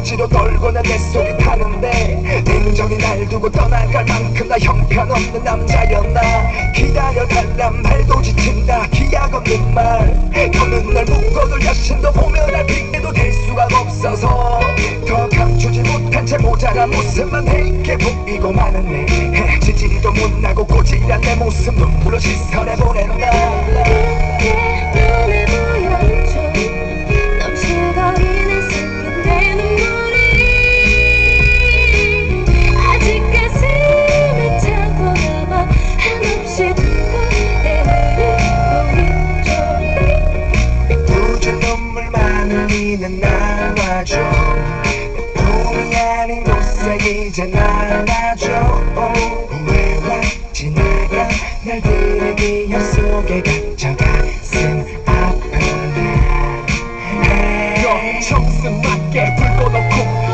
억지로 떨고는 내 속이 타는데 냉정히 날 두고 떠나갈 만큼 나 형편없는 남자였나? 기다려달란 말도 지친다. 기약 없는 말. 더는 날 묶어둘 여신도 보면 날 핑계도 댈 수가 없어서 더 감추지 못한 채 모자란 모습만 내게 보이고 마는네 지지리도 못나고 고질한 내 모습 눈물로 씻어내 보낸다 이제는 날 놔줘. 꿈이 아닌 곳에 이제 날 놔줘. 후회와 지나간 날들의 기억 속에 갇혀가 가슴 아픈 날 청승 맞게.